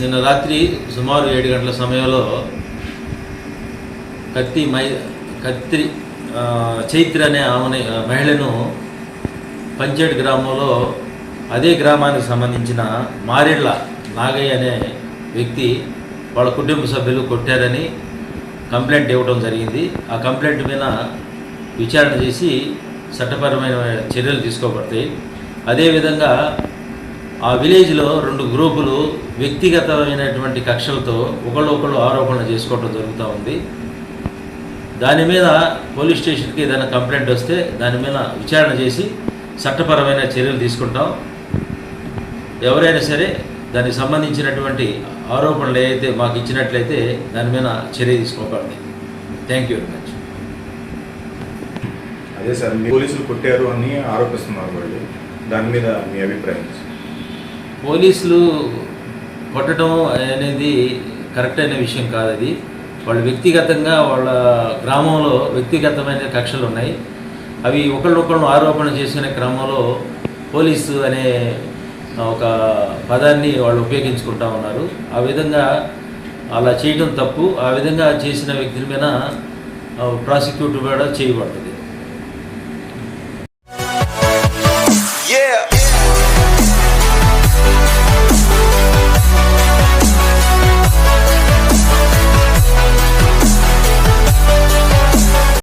నిన్న రాత్రి సుమారు ఏడు గంటల సమయంలో కత్తి మై కత్తి చైత్ర అనే ఆమెని మహిళను పంచేడు గ్రామంలో అదే గ్రామానికి సంబంధించిన మారెళ్ళ నాగయ్య అనే వ్యక్తి వాళ్ళ కుటుంబ సభ్యులు కొట్టారని కంప్లైంట్ ఇవ్వడం జరిగింది. ఆ కంప్లైంట్ మీద విచారణ చేసి చట్టపరమైన చర్యలు తీసుకోబడతాయి. అదేవిధంగా ఆ విలేజ్లో రెండు గ్రూపులు వ్యక్తిగతమైనటువంటి కక్షలతో ఒకళ్ళు ఒకళ్ళు ఆరోపణలు చేసుకోవడం జరుగుతూ ఉంది. దాని మీద పోలీస్ స్టేషన్కి ఏదైనా కంప్లైంట్ వస్తే దాని మీద విచారణ చేసి చట్టపరమైన చర్యలు తీసుకుంటాం. ఎవరైనా సరే దానికి సంబంధించినటువంటి ఆరోపణలు ఏవైతే మాకు ఇచ్చినట్లయితే దాని మీద చర్య తీసుకోబడింది థ్యాంక్ యూ వెరీ మచ్. అదే సార్ పోలీసులు కొట్టారు అని ఆరోపిస్తున్నారు వాళ్ళు. దాని మీద మీ అభిప్రాయం పోలీసులు కొట్టడం అనేది కరెక్ట్ అయిన విషయం కాదు అది. వాళ్ళు వ్యక్తిగతంగా వాళ్ళ గ్రామంలో వ్యక్తిగతమైన కక్షలు ఉన్నాయి. అవి ఒకళ్ళొకళ్ళు ఆరోపణ చేసుకునే క్రమంలో పోలీసు అనే ఒక పదాన్ని వాళ్ళు ఉపయోగించుకుంటా ఉన్నారు. ఆ విధంగా అలా చేయడం తప్పు. ఆ విధంగా చేసిన వ్యక్తుల మీద ప్రాసిక్యూట్ కూడా చేయబడుతుంది